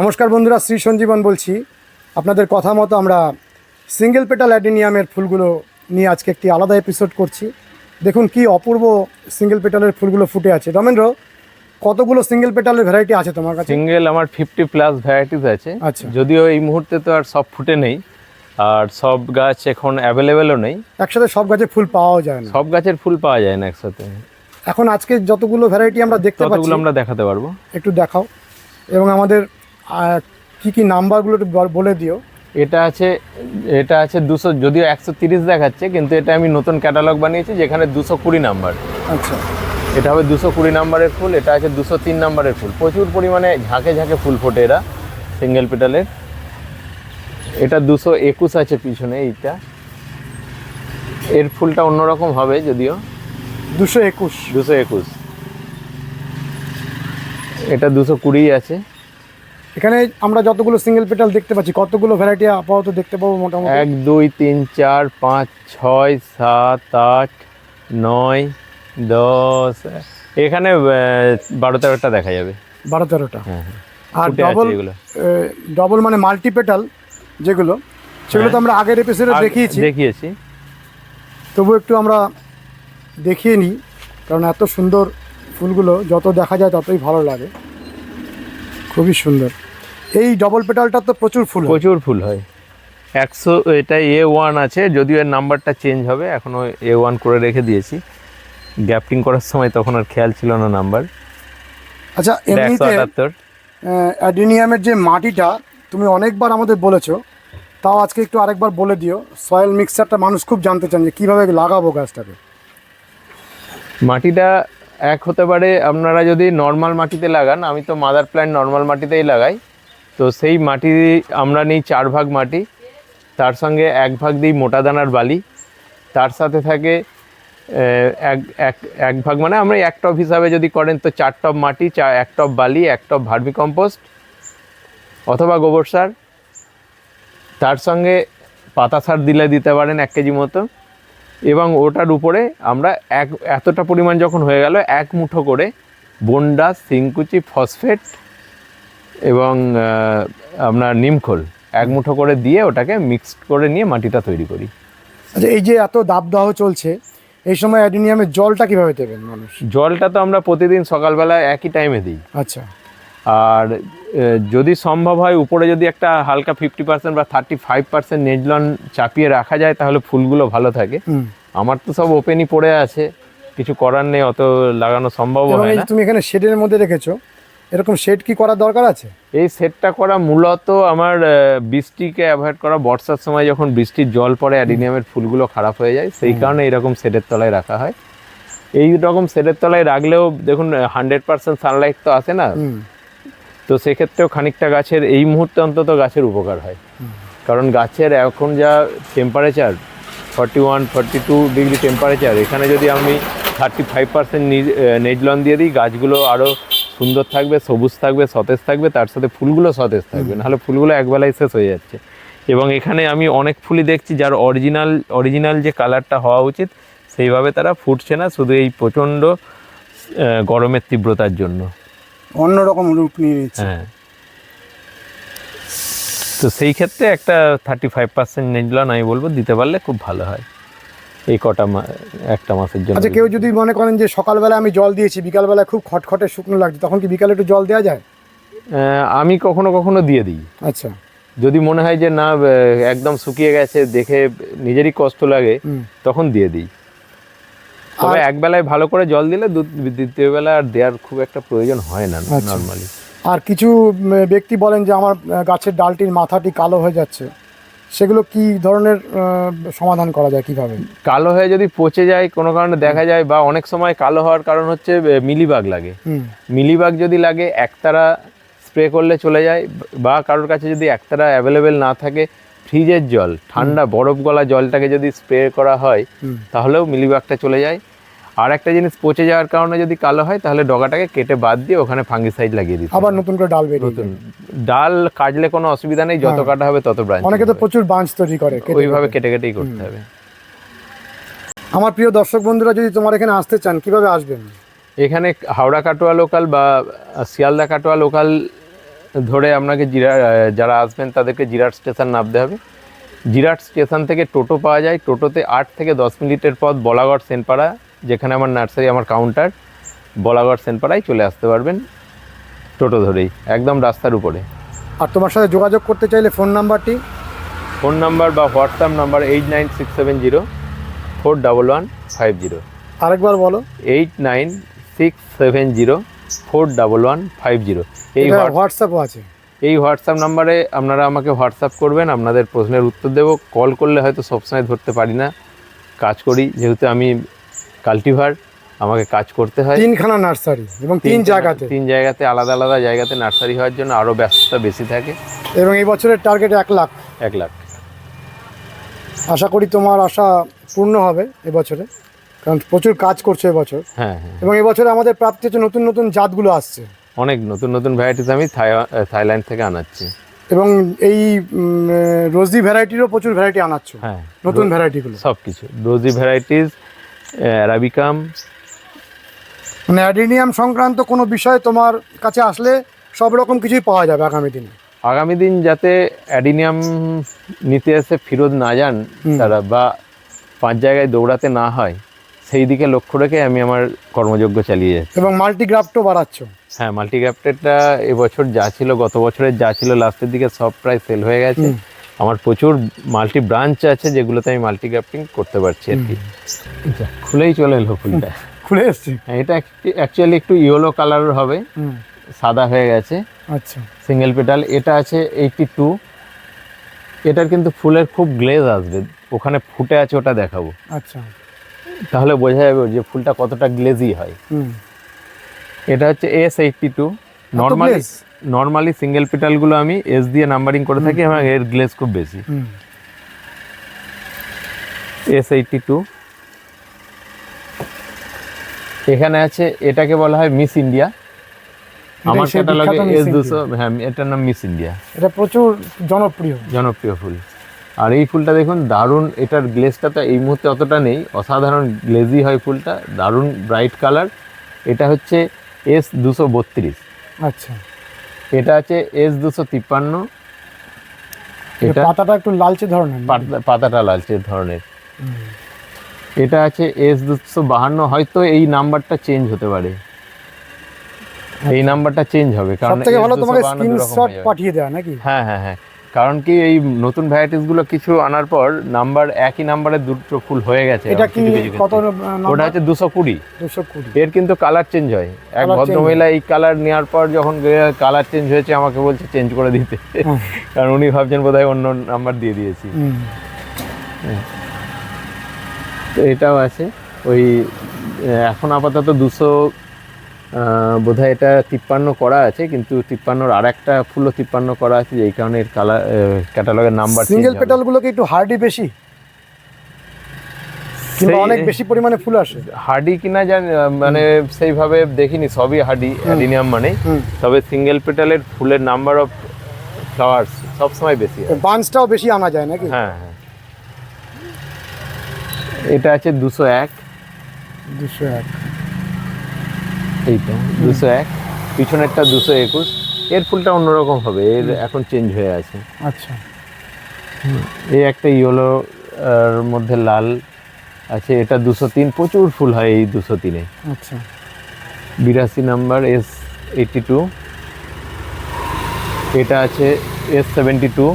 নমস্কার বন্ধুরা শ্রী সঞ্জীবন বলছি। আপনাদের কথা মতো আমরা সিঙ্গেল পেটাল অ্যাডিনিয়ামের ফুলগুলো নিয়ে আজকে একটি আলাদা এপিসোড করছি। দেখুন কি অপূর্ব সিঙ্গেল পেটালের ফুলগুলো ফুটে আছে। রমেন্দ্র কতগুলো সিঙ্গেল পেটালের ভ্যারাইটি আছে তোমার কাছে? সিঙ্গেল আমার ফিফটি প্লাস ভ্যারাইটিস আছে। আচ্ছা। যদিও এই মুহূর্তে তো আর সব ফুটে নেই। আর সব গাছ এখন অ্যাভেলেবেলও নেই। একসাথে সব গাছে ফুল পাওয়াও যায় না। সব গাছের ফুল পাওয়া যায় না একসাথে। এখন আজকে যতগুলো ভ্যারাইটি আমরা দেখতে পাচ্ছি ততগুলো আমরা দেখাতে পারব। একটু দেখাও। এবং আমাদের আহ, কি কি নাম্বারগুলো একটু বলে দিও। এটা আছে এটা আছে দুশো যদিও একশো তিরিশ দেখাচ্ছে কিন্তু এটা আমি নতুন ক্যাটালগ বানিয়েছি যেখানে দুশো কুড়ি নাম্বার। আচ্ছা। এটা হবে দুশো কুড়ি নাম্বারের ফুল এটা আছে দুশো তিন নাম্বারের ফুল। প্রচুর পরিমাণে ঝাঁকে ঝাঁকে ফুল ফোটে এরা সিঙ্গেল পেটালের। এটা দুশো একুশ আছে পিছনে এইটা। এর ফুলটা অন্যরকম হবে যদিও। দুশো একুশ। দুশো একুশ। এটা দুশো কুড়ি আছে। এখানে আমরা যতগুলো সিঙ্গেল পেটাল দেখতে পাচ্ছি কতগুলো ভ্যারাইটি আপাতত দেখতে পাবো মোটামুটি? এক দুই তিন চার পাঁচ ছয় সাত আট নয় দশ এখানে বারো তেরোটা দেখা যাবে। বারো তেরোটা। হ্যাঁ হ্যাঁ। আর ডবল। ডবল মানে মাল্টি পেটাল যেগুলো সেগুলো তো আমরা আগের এপিসোডে দেখিয়েছি। দেখিয়েছি। তবু একটু আমরা দেখিয়ে নিই কারণ এত সুন্দর ফুলগুলো যত দেখা যায় ততই ভালো লাগে। খুবই সুন্দর। এই ডবল পেটালটা তো প্রচুর ফুল প্রচুর ফুল হয়। একশো এটা এ ওয়ান আছে যদিও এর নাম্বারটা চেঞ্জ হবে এখনও এ ওয়ান করে রেখে দিয়েছি। গ্যাপটিং করার সময় তখন আর খেয়াল ছিল না নাম্বার আচ্ছা একশো এমনিতে অ্যাডিনিয়ামের যে মাটিটা তুমি অনেকবার আমাদের বলেছ তাও আজকে একটু আরেকবার বলে দিও। সয়েল মিক্সচারটা মানুষ খুব জানতে চান যে কীভাবে লাগাবো গাছটাকে। মাটিটা এক হতে পারে আপনারা যদি নর্মাল মাটিতে লাগান আমি তো মাদার প্ল্যান্ট নর্মাল মাটিতেই লাগাই। তো সেই মাটি আমরা নিই চার ভাগ মাটি, তার সঙ্গে এক ভাগ দিই মোটা দানার বালি, তার সাথে থাকে এক এক এক ভাগ মানে আমরা এক টপ হিসাবে যদি করেন তো চার টপ মাটি, চা, এক টপ বালি, এক টপ ভার্মি কম্পোস্ট অথবা গোবর সার। তার সঙ্গে পাতা সার দিলে দিতে পারেন এক কেজি মতো এবং ওটার উপরে আমরা এক, এতটা পরিমাণ যখন হয়ে গেল এক মুঠো করে বন্ডাস সিংকুচি ফসফেট এবং আপনার নিমখোল এক মুঠো করে দিয়ে ওটাকে মিক্সড করে নিয়ে মাটিটা তৈরি করি। আচ্ছা এই যে এত দাবদাহ চলছে এই সময় অ্যাডিনিয়ামের জলটা কীভাবে দেবেন মানুষ? জলটা তো আমরা প্রতিদিন সকালবেলা একই টাইমে দিই। আচ্ছা। আর যদি সম্ভব হয় উপরে যদি একটা হালকা ফিফটি পার্সেন্ট বা থার্টি ফাইভ পার্সেন্ট নেজলন চাপিয়ে রাখা যায় তাহলে ফুলগুলো ভালো থাকে। আমার তো সব ওপেনই পড়ে আছে। কিছু করার নেই অত লাগানো সম্ভব হয় না। তুমি এখানে শেডের মধ্যে রেখেছো। এরকম শেড কি করার দরকার আছে? এই সেটটা করা মূলত আমার বৃষ্টিকে অ্যাভয়েড করা। বর্ষার সময় যখন বৃষ্টির জল পড়ে অ্যাডিনিয়ামের ফুলগুলো খারাপ হয়ে যায় সেই কারণে এরকম সেটের তলায় রাখা হয়। এই রকম সেটের তলায় রাখলেও দেখুন হান্ড্রেড পার্সেন্ট সানলাইট তো আসে না। তো সেক্ষেত্রেও খানিকটা গাছের এই মুহূর্তে অন্তত গাছের উপকার হয়। কারণ গাছের এখন যা temperature forty one forty two degree temperature এখানে যদি আমি থার্টি ফাইভ পার্সেন্ট নেজলন দিয়ে দিই গাছগুলো আরও সুন্দর থাকবে সবুজ থাকবে সতেজ থাকবে তার সাথে ফুলগুলো সতেজ থাকবে। নাহলে ফুলগুলো একবেলায় শেষ হয়ে যাচ্ছে। এবং এখানে আমি অনেক ফুলই দেখছি যার অরিজিনাল অরিজিনাল যে কালারটা হওয়া উচিত সেইভাবে তারা ফুটছে না শুধু এই প্রচণ্ড গরমের তীব্রতার জন্য। অন্যরকম রূপ নিয়ে নিচ্ছে। হ্যাঁ। তো সেই ক্ষেত্রে একটা থার্টি ফাইভ পার্সেন্ট নেজলন আমি বলব দিতে পারলে খুব ভালো হয়। এই কটা একটা মাসের জন্য আচ্ছা কেউ যদি মনে করেন যে সকালবেলা আমি জল দিয়েছি বিকালবেলা খুব খটখটে শুকনো লাগছে তখন কি বিকালে একটু জল দেওয়া যায়? আমি কখনো কখনো দিয়ে দিই। আচ্ছা। যদি মনে হয় যে না একদম শুকিয়ে গেছে দেখে নিজেরই কষ্ট লাগে তখন দিয়ে দিই। তবে একবেলায় ভালো করে জল দিলে দ্বিতীয় বেলা আর দেওয়ার খুব একটা প্রয়োজন হয় না আচ্ছা। নর্মালি আর কিছু ব্যক্তি বলেন যে আমার গাছের ডালটির মাথাটি কালো হয়ে যাচ্ছে। সেগুলো কি ধরনের সমাধান করা যায় কীভাবে? কালো হয়ে যদি পচে যায় কোনো কারণে দেখা যায় বা অনেক সময় কালো হওয়ার কারণ হচ্ছে মিলিবাগ লাগে। মিলিবাগ যদি লাগে একতারা স্প্রে করলে চলে যায় বা কারোর কাছে যদি একতারা অ্যাভেলেবেল না থাকে ফ্রিজের জল ঠান্ডা বরফ গলা জলটাকে যদি স্প্রে করা হয় তাহলেও মিলিবাগটা চলে যায়। আর একটা জিনিস পচে যাওয়ার কারণে যদি কালো হয় তাহলে ডগাটাকে কেটে বাদ দিয়ে ওখানে ফাঙ্গি ফাঙ্গিসাইড লাগিয়ে দিতে আবার নতুন করে ডাল বেরিয়ে নতুন। ডাল কাটলে কোনো অসুবিধা নেই যত হ্যাঁ। কাটা হবে তত ব্রাঞ্চ অনেকে তো প্রচুর বাঁশ তৈরি করে ওইভাবে কেটে। কেটে কেটেই করতে হবে। আমার প্রিয় দর্শক বন্ধুরা যদি তোমার এখানে আসতে চান কীভাবে আসবেন? এখানে হাওড়া কাটোয়া লোকাল বা শিয়ালদা কাটোয়া লোকাল ধরে আপনাকে জিরা যারা আসবেন তাদেরকে জিরাট স্টেশন নামতে হবে। জিরাট স্টেশন থেকে টোটো পাওয়া যায়। টোটোতে আট থেকে দশ মিনিটের পথ বলাগড় সেনপাড়া যেখানে আমার নার্সারি আমার কাউন্টার বলাগড় সেনপাড়ায় চলে আসতে পারবেন। টোটো ধরেই একদম রাস্তার উপরে। আর তোমার সাথে যোগাযোগ করতে চাইলে ফোন নাম্বারটি ফোন নাম্বার বা WhatsApp number eight nine six seven zero four double one five zero আরেকবার বলো। Eight nine six seven zero four double one five zero এই হোয়াটসঅ্যাপও আছে। এই হোয়াটসঅ্যাপ নাম্বারে আপনারা আমাকে হোয়াটসঅ্যাপ করবেন আপনাদের প্রশ্নের উত্তর দেবো। কল করলে হয়তো সবসময় ধরতে পারি না। কাজ করি যেহেতু আমি কাল্টিভার আমাকে কাজ করতে হয়। তিনখানা নার্সারি এবং তিন জায়গাতে। তিন জায়গাতে আলাদা আলাদা জায়গাতে নার্সারি হওয়ার জন্য আরও ব্যস্ততা বেশি থাকে। এবং এই বছরের টার্গেট এক লাখ। এক লাখ। আশা করি তোমার আশা পূর্ণ হবে এবছরে কারণ প্রচুর কাজ করছ এবছর। হ্যাঁ হ্যাঁ। এবং এবছরে আমাদের প্রাপ্তি হচ্ছে নতুন নতুন জাতগুলো আসছে। অনেক নতুন নতুন ভ্যারাইটিস আমি থাই- থাইল্যান্ড থেকে আনাচ্ছি। এবং এই রোজি ভ্যারাইটিরও প্রচুর ভ্যারাইটি আনাচ্ছ। হ্যাঁ। নতুন ভ্যারাইটিগুলো সব কিছু রোজি ভ্যারাইটিস অ্যারাবিকাম মানে অ্যাডিনিয়াম সংক্রান্ত কোনো বিষয় তোমার কাছে আসলে সব রকম কিছুই পাওয়া যাবে আগামী দিনে। আগামী দিন যাতে অ্যাডিনিয়াম নিতে এসে ফিরত না যান তারা বা পাঁচ জায়গায় দৌড়াতে না হয় সেই দিকে লক্ষ্য রেখে আমি আমার কর্মযজ্ঞ চালিয়ে যাচ্ছি। এবং মাল্টিগ্রাফটও বাড়াচ্ছ। হ্যাঁ মাল্টিগ্রাফটেডটা এবছর যা ছিল গত বছরের যা ছিল লাস্টের দিকে সব প্রায় সেল হয়ে গেছে। আমার প্রচুর মাল্টি ব্রাঞ্চ আছে যেগুলোতে আমি মাল্টি মাল্টিগ্রাফটিং করতে পারছি আর কি। আচ্ছা, খুলেই চলে এলো ফুলটা। খুলে এসছে? হ্যাঁ, এটা অ্যাকচুয়ালি একটু ইয়েলো কালার হবে। সাদা হয়ে গেছে। আচ্ছা। সিঙ্গেল পেটাল এটা আছে এইটটি টু এটার কিন্তু ফুলের খুব গ্লেজ আসবে। ওখানে ফুটে আছে ওটা দেখাবো। আচ্ছা। তাহলে বোঝা যাবে যে ফুলটা কতটা গ্লেজি হয়। হুম। এটা হচ্ছে S eighty two normally? Normally single পেটালগুলো আমি এস দিয়ে নাম্বারিং করে থাকি এবং এর গ্লেজ খুব বেশি। এস এইটটি টু এখানে আছে এটাকে বলা হয় মিস ইন্ডিয়া আমার ক্যাটালগে এস দুশো হ্যাঁ এটার নাম মিস ইন্ডিয়া এটা প্রচুর জনপ্রিয়। জনপ্রিয় ফুল। আর এই ফুলটা দেখুন দারুণ এটার গ্লেজটা তো এই মুহূর্তে অতটা নেই অসাধারণ গ্লেজি হয় ফুলটা দারুণ ব্রাইট কালার এটা হচ্ছে এস দুশো বত্রিশ। আচ্ছা। এটা আছে এস দুশো তিপ্পান্ন। এটা পাতাটা একটু লালচে ধরনের পাতাটা লালচে ধরনের। এটা আছে এস দুশো বাহান্ন। হয়তো এই নাম্বারটা চেঞ্জ হতে পারে। এই নাম্বারটা চেঞ্জ হবে কারণ সব ভালো তোমাকে স্ক্রিনশট পাঠিয়ে দেওয়া নাকি? হ্যাঁ হ্যাঁ হ্যাঁ। কারণ কি এই নতুন ভ্যারাইটিসগুলো কিছু আনার পর নাম্বার একই নাম্বারে দুটো ফুল হয়ে গেছে এটা কি কত ওটা হচ্ছে দুশো কুড়ি। দুশো কুড়ি। এর কিন্তু কালার চেঞ্জ হয়। এক ভদ্রমহিলা এই কালার নেওয়ার পর যখন কালার চেঞ্জ হয়েছে আমাকে বলছে চেঞ্জ করে দিতে। কারণ উনি ভাবছেন বোধহয় অন্য নাম্বার দিয়ে দিয়েছি। তো এটাও আছে। ওই এখন আপাতত দুশো বোধহয় এটা তিপ্পান্ন করা আছে কিন্তু তিপ্পান্নর আর একটা ফুলও তিপ্পান্ন করা আছে যেই কারণে এর কালার ক্যাটালগের নাম্বার সিঙ্গেল পেটালগুলো কি একটু হার্ডি বেশি? কিংবা অনেক বেশি পরিমাণে ফুল আসে? হার্ডি কিনা জানি মানে সেইভাবে দেখিনি সবই হার্ডি অ্যাডিনিয়াম মানে। তবে সিঙ্গেল পেটালের ফুলের নাম্বার অফ ফ্লাওয়ার্স সবসময় বেশি বান্সটাও বেশি আনা যায় নাকি? হ্যাঁ হ্যাঁ। এটা আছে দুশো এক। দুশো এক। এইটা দুশো এক পিছনেরটা দুশো একুশ। এর ফুলটা অন্যরকম হবে এর এখন চেঞ্জ হয়ে আছে। আচ্ছা। এই একটা ইয়েলো মধ্যে লাল আছে এটা দুশো তিন প্রচুর ফুল হয় এই দুশো তিনে। আচ্ছা। বিরাশি নাম্বার এস এইটটি টু এটা আছে S seventy two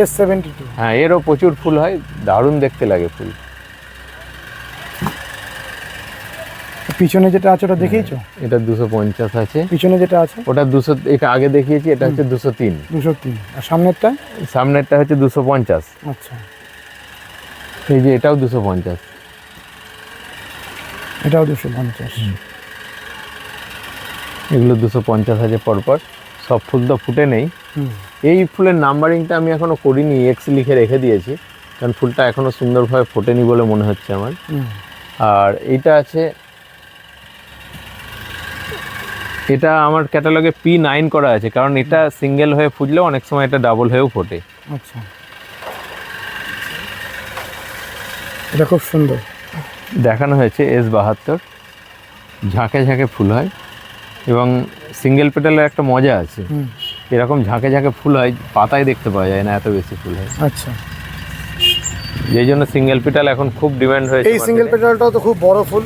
S seventy two হ্যাঁ এরও প্রচুর ফুল হয় দারুণ দেখতে লাগে ফুল। পিছনে যেটা আছে ওটা দেখিয়েছো? এটা দুশো পঞ্চাশ আছে। পিছনে যেটা আছে? ওটা দুশো এটা আগে দেখিয়েছি এটা হচ্ছে দুশো তিন। দুশো তিন। আর সামনেরটা? সামনেরটা হচ্ছে দুশো পঞ্চাশ। আচ্ছা। এই যে এটাও দুশো পঞ্চাশ। এটাও দুশো পঞ্চাশ। এগুলো দুশো পঞ্চাশ আছে পরপর। সব ফুল তো ফুটে নেই। এই ফুলের নাম্বারিংটা আমি এখনও করিনি এক্স লিখে রেখে দিয়েছি। কারণ ফুলটা এখনও সুন্দরভাবে ফোটেনি বলে মনে হচ্ছে আমার। আর এইটা আছে এটা আমার ক্যাটালগে পি নাইন করা আছে কারণ এটা সিঙ্গেল হয়ে ফুটলেও অনেক সময় এটা ডাবল হয়েও ফোটে। আচ্ছা। এটা খুব সুন্দর। দেখানো হয়েছে এস বাহাত্তর। ঝাঁকে ঝাঁকে ফুল হয় এবং সিঙ্গেল পেটালের একটা মজা আছে। এরকম ঝাঁকে ঝাঁকে ফুল হয় পাতায় দেখতে পাওয়া যায় না এত বেশি ফুল হয়। আচ্ছা। যেই জন্য সিঙ্গেল পেটাল এখন খুব ডিমান্ড হয়েছে এই সিঙ্গেল পেটালটাও তো খুব বড় ফুল।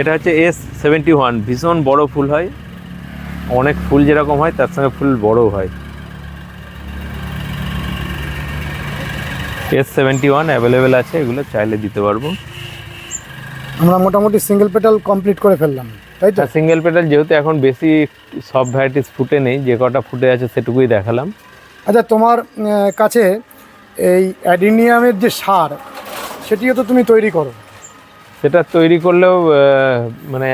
এটা হচ্ছে এস সেভেন্টি ওয়ান ভীষণ বড় ফুল হয়। অনেক ফুল যেরকম হয় তার সঙ্গে ফুল বড়ও হয়। এস সেভেন্টি ওয়ান অ্যাভেলেবেল আছে এগুলো চাইলে দিতে পারব। আমরা মোটামুটি সিঙ্গেল পেটাল কমপ্লিট করে ফেললাম তাই তো? সিঙ্গেল পেটাল যেহেতু এখন বেশি সব ভ্যারাইটিস ফুটে নেই যে কটা ফুটে আছে সেটুকুই দেখালাম। আচ্ছা তোমার কাছে এই অ্যাডিনিয়ামের যে সার সেটিও তো তুমি তৈরি করো। সেটা তৈরি করলেও মানে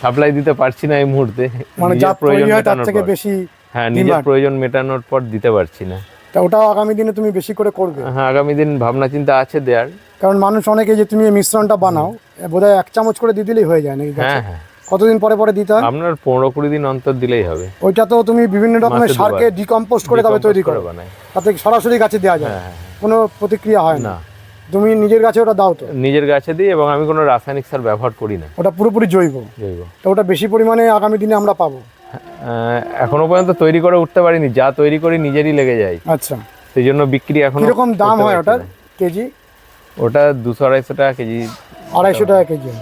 সাপ্লাই দিতে পারছি না এই মুহূর্তে। মানে যা তৈরি তার থেকে বেশি হ্যাঁ নিজের প্রয়োজন মেটানোর পর দিতে পারছি না। তা ওটাও আগামী দিনে তুমি বেশি করে করবে? হ্যাঁ আগামী দিন ভাবনা চিন্তা আছে দেওয়ার কারণ মানুষ অনেকে যে তুমি এই মিশ্রণটা বানাও বোধহয় এক চামচ করে দিয়ে দিলেই হয়ে যায় নাকি হ্যাঁ হ্যাঁ। কতদিন পরে পরে দিতে হয়? আপনার পনেরো কুড়ি দিন অন্তর দিলেই হবে। ওইটা তো তুমি বিভিন্ন রকমের সারকে ডিকম্পোস্ট করে তবে তৈরি করো। তাতে সরাসরি গাছে দেওয়া যায়। হ্যাঁ হ্যাঁ কোনো প্রতিক্রিয়া হয় না। তুমি নিজের গাছে ওটা দাও তো। নিজের গাছে দিই এবং আমি কোনো রাসায়নিক সার ব্যবহার করি না। ওটা পুরোপুরি জৈব। জৈব। তো ওটা বেশি পরিমাণে আগামী দিনে আমরা পাবো। এখনও পর্যন্ত তৈরি করে উঠতে পারিনি যা তৈরি করি নিজেরই লেগে যায়। আচ্ছা। সেই জন্য বিক্রি এখন কীরকম দাম হয় ওটার কেজি? ওটা দুশো আড়াইশো টাকা কেজি। আড়াইশো টাকা কেজি।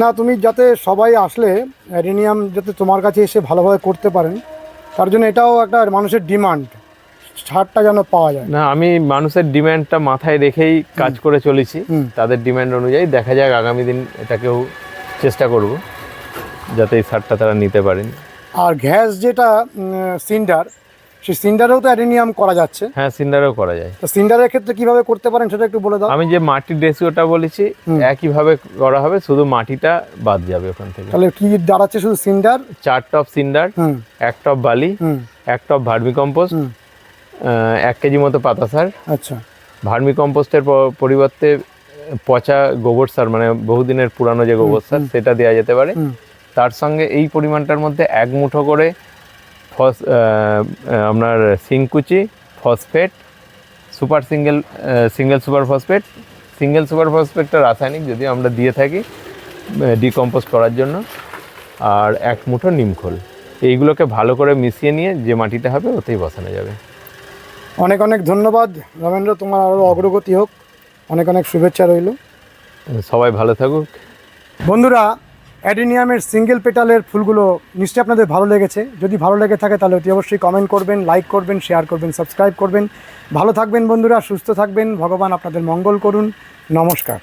না তুমি যাতে সবাই আসলে অ্যারিনিয়াম যাতে তোমার কাছে এসে ভালোভাবে করতে পারেন তার জন্য এটাও একটা মানুষের ডিমান্ড। ছাড়টা যেন পাওয়া যায়। না আমি মানুষের ডিম্যান্ডটা মাথায় রেখেই কাজ করে চলেছি। তাদের ডিমান্ড অনুযায়ী দেখা যাক আগামী দিন এটাকেও চেষ্টা করব যাতে এই সারটা তারা নিতে পারেন। আর গ্যাস যেটা সিন্ডার সেই সিন্ডারেও তো অ্যাডেনিয়াম করা যাচ্ছে। হ্যাঁ সিন্ডারেও করা যায়। তো সিন্ডারের ক্ষেত্রে কীভাবে করতে পারেন সেটা একটু বলে দাও। আমি যে মাটির রেসিওটা বলেছি একইভাবে করা হবে শুধু মাটিটা বাদ যাবে ওখান থেকে। তাহলে কি দাঁড়াচ্ছে শুধু সিন্ডার? চার টপ সিন্ডার এক টপ বালি এক টপ ভার্মি কম্পোস্ট হুম। এক কেজি মতো পাতা সার। আচ্ছা। ভার্মি কম্পোস্টের পরিবর্তে পচা গোবর সার মানে বহুদিনের পুরানো যে গোবর সার সেটা দেওয়া যেতে পারে। তার সঙ্গে এই পরিমাণটার মধ্যে এক মুঠো করে ফস আপনার সিংকুচি phosphate super single single super phosphate. Single super ফসফেটটা রাসায়নিক যদি আমরা দিয়ে থাকি ডিকম্পোজ করার জন্য। আর এক মুঠো নিমখোল। এইগুলোকে ভালো করে মিশিয়ে নিয়ে যে মাটিটা হবে ওতেই বসানো যাবে। অনেক অনেক ধন্যবাদ। রমেন্দ্র তোমার আরও অগ্রগতি হোক। অনেক অনেক শুভেচ্ছা রইল। সবাই ভালো থাকুক। বন্ধুরা অ্যাডিনিয়ামের সিঙ্গেল পেটালের ফুলগুলো নিশ্চয়ই আপনাদের ভালো লেগেছে। যদি ভালো লেগে থাকে তাহলে অতি অবশ্যই কমেন্ট করবেন লাইক করবেন শেয়ার করবেন সাবস্ক্রাইব করবেন। ভালো থাকবেন বন্ধুরা সুস্থ থাকবেন। ভগবান আপনাদের মঙ্গল করুন। নমস্কার।